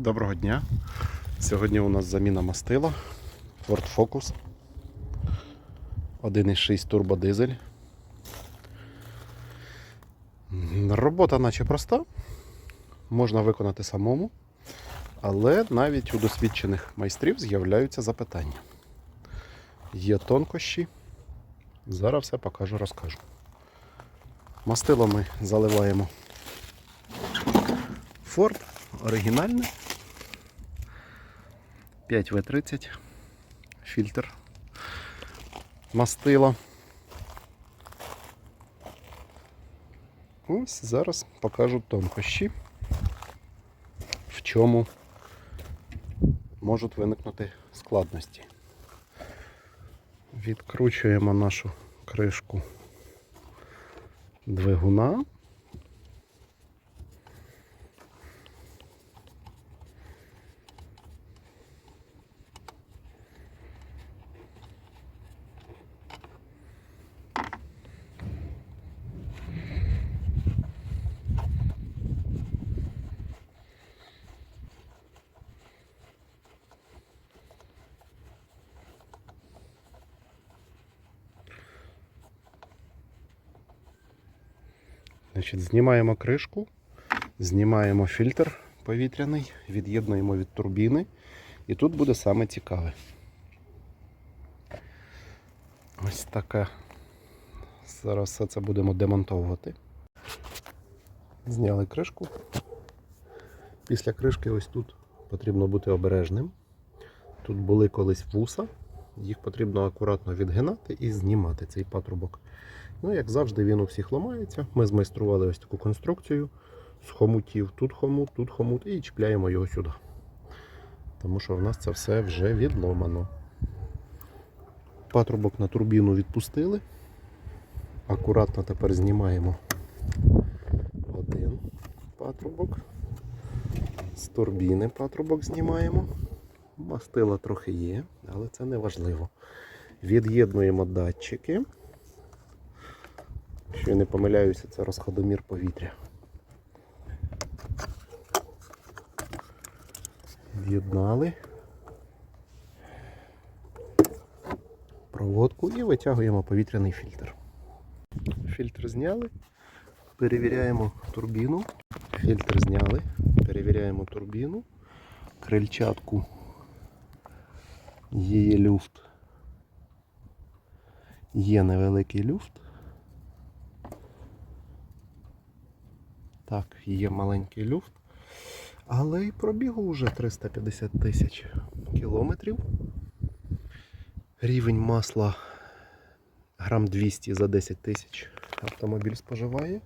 Доброго дня. Сьогодні у нас заміна мастила Ford Focus 1.6 турбодизель. Робота наче проста, можна виконати самому, але навіть у досвідчених майстрів з'являються запитання. Є тонкощі. Зараз все покажу, розкажу. Мастило ми заливаємо Ford оригінальне 5В30 фільтр мастила. Ось зараз покажу тонкощі, в чому можуть виникнути складності. Відкручуємо нашу кришку двигуна. Значить, знімаємо кришку, знімаємо фільтр повітряний, від'єднуємо від турбіни. І тут буде саме цікаве. Ось така. Зараз все це будемо демонтовувати. Зняли кришку. Після кришки ось тут потрібно бути обережним. Тут були колись вуса, їх потрібно акуратно відгинати і знімати цей патрубок. Ну, як завжди, він у всіх ламається. Ми змайстрували ось таку конструкцію з хомутів. Тут хомут, тут хомут і чіпляємо його сюди. Тому що в нас це все вже відломано. Патрубок на турбіну відпустили. Акуратно тепер знімаємо один патрубок. З турбіни патрубок знімаємо. Мастила трохи є, але це не важливо. Від'єднуємо датчики. Я не помиляюся, це розходомір повітря. Від'єднали проводку і витягуємо повітряний фільтр. Фільтр зняли, перевіряємо турбіну. Фільтр зняли, перевіряємо турбіну, крильчатку, є люфт. Є невеликий люфт. Так, є маленький люфт. Але і пробігу вже 350 тисяч кілометрів. Рівень масла грам 200 за 10 тисяч автомобіль споживає.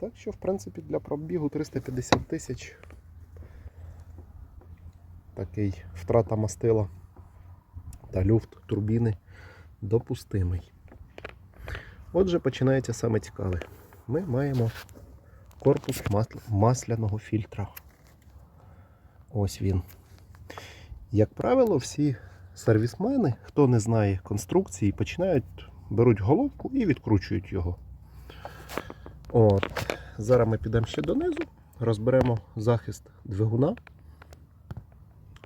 Так що, в принципі, для пробігу 350 тисяч такий втрата мастила та люфт турбіни допустимий. Отже, починається саме цікаве. Ми маємо корпус масляного фільтра. Ось він. Як правило, всі сервісмени, хто не знає конструкції, починають, беруть головку і відкручують його. От. Зараз ми підемо ще донизу, розберемо захист двигуна,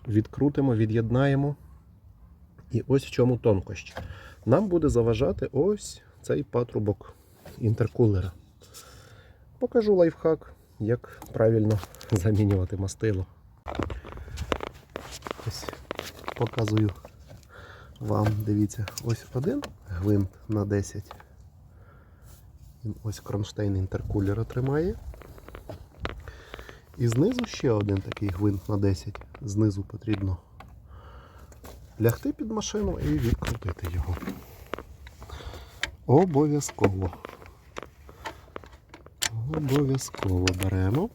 відкрутимо, від'єднаємо. І ось в чому тонкощі. Нам буде заважати ось цей патрубок інтеркулера. Покажу лайфхак, як правильно замінювати мастило. Ось показую вам, дивіться, ось один гвинт на 10. Він ось кронштейн інтеркулера тримає. І знизу ще один такий гвинт на 10. Знизу потрібно лягти під машину і відкрутити його. Обов'язково. Обов'язково беремо.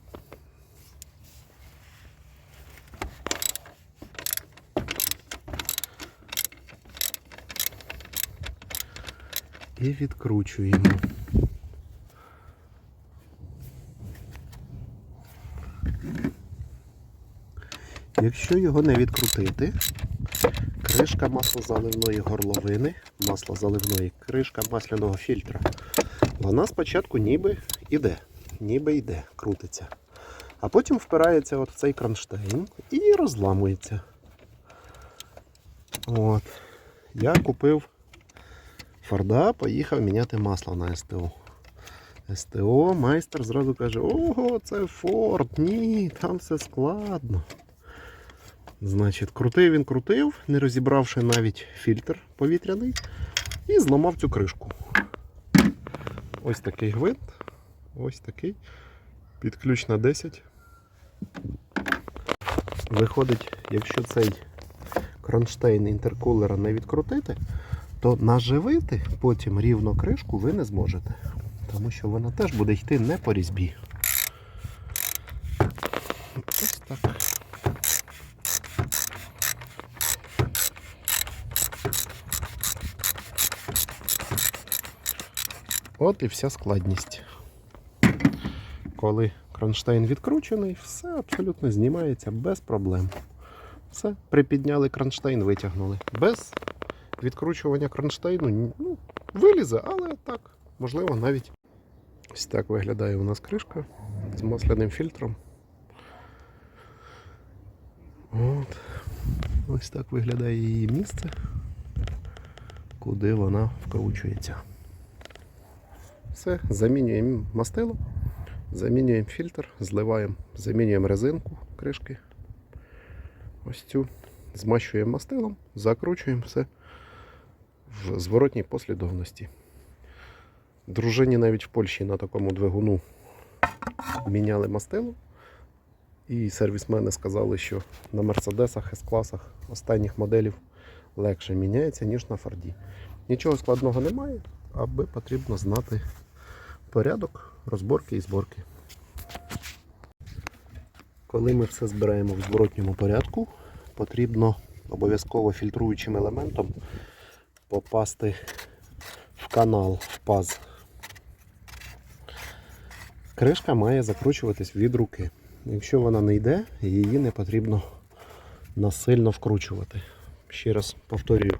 І відкручуємо. Якщо його не відкрутити, кришка маслозаливної горловини, маслозаливної, кришка масляного фільтра, вона спочатку ніби іде, ніби йде, крутиться. А потім впирається от в цей кронштейн і розламується. От. Я купив Форда, поїхав міняти масло на СТО. СТО майстер зразу каже: ого, це Форд, ні, там все складно. Значить, крутив він крутив, не розібравши навіть фільтр повітряний, і зламав цю кришку. Ось такий гвинт. Ось такий. Під ключ на 10. Виходить, якщо цей кронштейн інтеркулера не відкрутити, то наживити потім рівно кришку ви не зможете. Тому що вона теж буде йти не по різьбі. Ось так. От і вся складність. Коли кронштейн відкручений, все абсолютно знімається без проблем. Все, припідняли кронштейн, витягнули. Без відкручування кронштейну ну, вилізе, але так, можливо, навіть ось так виглядає у нас кришка з масляним фільтром. От. Ось так виглядає її місце, куди вона вкручується. Все, замінюємо мастило, замінюємо фільтр, зливаємо, замінюємо резинку кришки. Ось цю. Змащуємо мастилом, закручуємо все в зворотній послідовності. Дружині навіть в Польщі на такому двигуну міняли мастило. І сервісмени сказали, що на Мерседесах, С-класах останніх моделів легше міняється, ніж на Форді. Нічого складного немає, аби потрібно знати порядок розборки і зборки. Коли ми все збираємо в зворотньому порядку, потрібно обов'язково фільтруючим елементом попасти в канал, в паз. Кришка має закручуватись від руки. Якщо вона не йде, її не потрібно насильно вкручувати. Ще раз повторюю,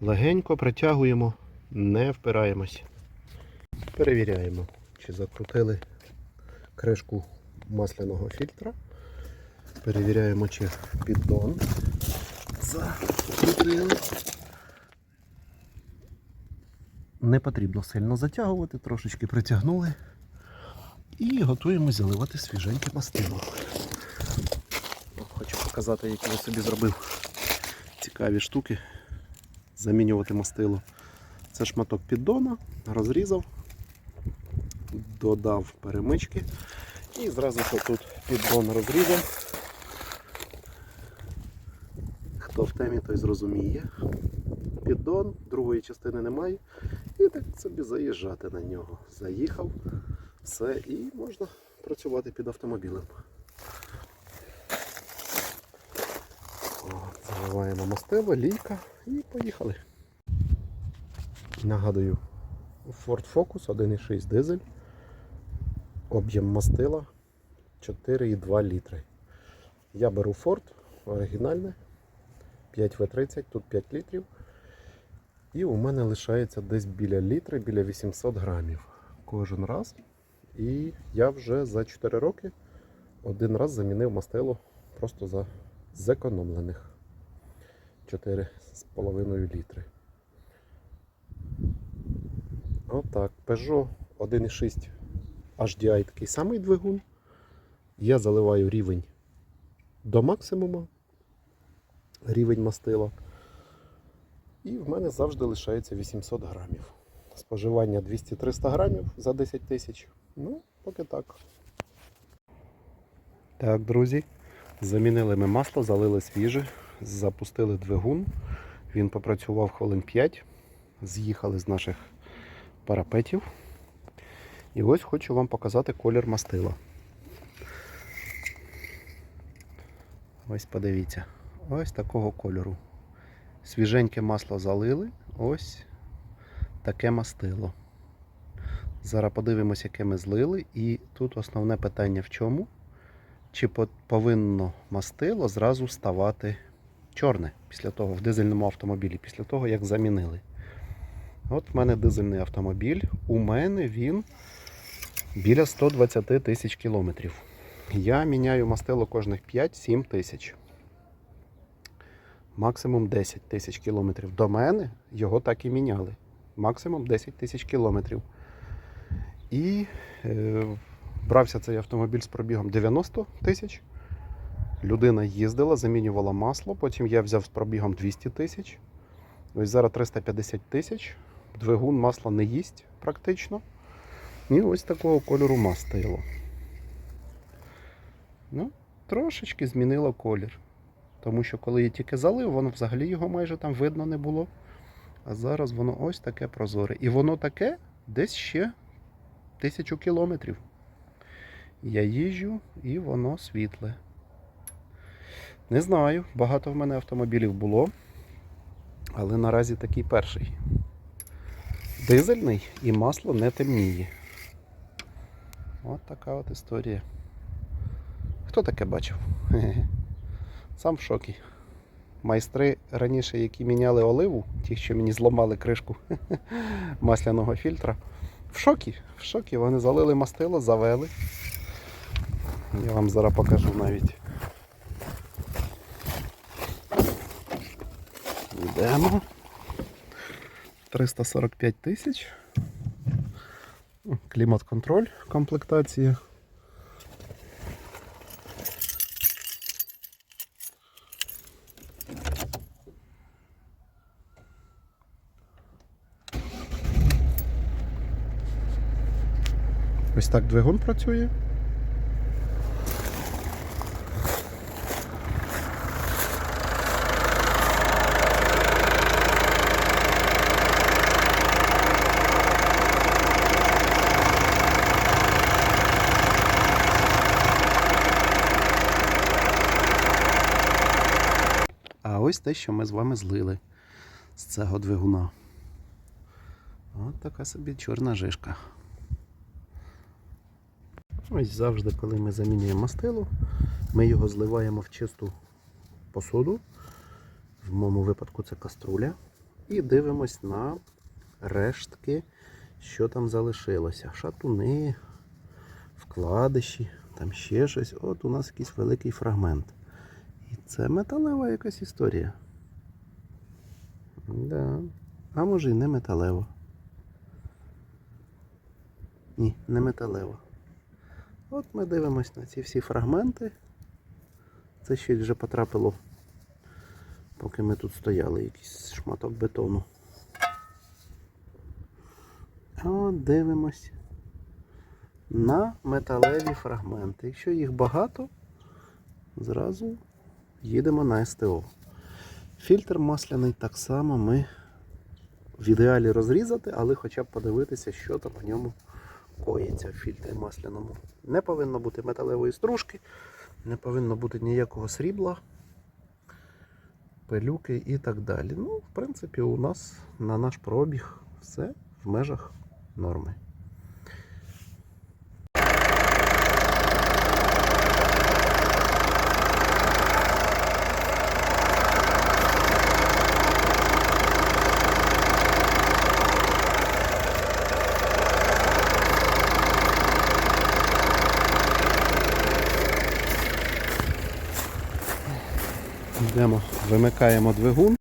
легенько притягуємо, не впираємось. Перевіряємо, чи закрутили кришку масляного фільтра. Перевіряємо, чи піддон закрутили. Не потрібно сильно затягувати, трошечки притягнули. І готуємо заливати свіженьке мастило. Хочу показати, які я собі зробив цікаві штуки. Замінювати мастило. Це шматок піддона, розрізав, додав перемички і зразу тут піддон розрізав. Хто в темі, той зрозуміє. Піддон, другої частини немає. І так собі заїжджати на нього. Заїхав, все, і можна працювати під автомобілем. Заливаємо мастило, лійка і поїхали. Нагадую, Ford Focus 1,6 дизель. Об'єм мастила 4,2 літри. Я беру Ford оригінальне 5В30, тут 5 літрів. І у мене лишається десь біля літри, біля 800 грамів кожен раз. І я вже за 4 роки один раз замінив мастило просто за зекономлених 4,5 літри. Отак. Peugeot 1,6 HDI такий самий двигун. Я заливаю рівень до максимуму, рівень мастила. І в мене завжди лишається 800 грамів. Споживання 200-300 грамів за 10 тисяч. Ну, поки так. Так, друзі, замінили ми масло, залили свіже, запустили двигун. Він попрацював хвилин 5. З'їхали з наших парапетів. І ось хочу вам показати колір мастила. Ось подивіться. Ось такого кольору. Свіженьке масло залили. Ось таке мастило. Зараз подивимося, яке ми злили. І тут основне питання в чому? Чи повинно мастило зразу ставати чорне після того в дизельному автомобілі, після того, як замінили. От в мене дизельний автомобіль. У мене він біля 120 тисяч кілометрів. Я міняю мастило кожних 5-7 тисяч. Максимум 10 тисяч кілометрів. До мене його так і міняли. Максимум 10 тисяч кілометрів. І е, брався цей автомобіль з пробігом 90 тисяч. Людина їздила, замінювала масло, потім я взяв з пробігом 200 тисяч. Ось зараз 350 тисяч. Двигун масла не їсть практично. І ось такого кольору мастило. Ну, трошечки змінило колір. Тому що коли я тільки залив, воно взагалі його майже там видно не було. А зараз воно ось таке прозоре. І воно таке десь ще тисячу кілометрів. Я їжджу і воно світле. Не знаю, багато в мене автомобілів було, але наразі такий перший. Дизельний і масло не темніє. От така от історія. Хто таке бачив? Сам в шокі. Майстри раніше, які міняли оливу, ті, що мені зламали кришку масляного фільтра, в шокі. В шокі. Вони залили мастило, завели. Я вам зараз покажу навіть. Йдемо. 345 тисяч. Клімат-контроль, комплектації. Ось так двигун працює. А ось те, що ми з вами злили з цього двигуна. От така собі чорна жишка. Ось завжди, коли ми замінюємо мастило, ми його зливаємо в чисту посуду. В моєму випадку це каструля. І дивимось на рештки, що там залишилося. Шатуни, вкладиші, там ще щось. От у нас якийсь великий фрагмент. Це металева якась історія. Да. А може і не металева. Ні, не металева. От ми дивимось на ці всі фрагменти. Це щось вже потрапило, поки ми тут стояли, якийсь шматок бетону. От дивимось на металеві фрагменти. Якщо їх багато, зразу їдемо на СТО. Фільтр масляний так само ми в ідеалі розрізати, але хоча б подивитися, що там в ньому коїться в фільтрі масляному. Не повинно бути металевої стружки, не повинно бути ніякого срібла, пилюки і так далі. Ну, в принципі, у нас на наш пробіг все в межах норми. Йдемо, вимикаємо двигун.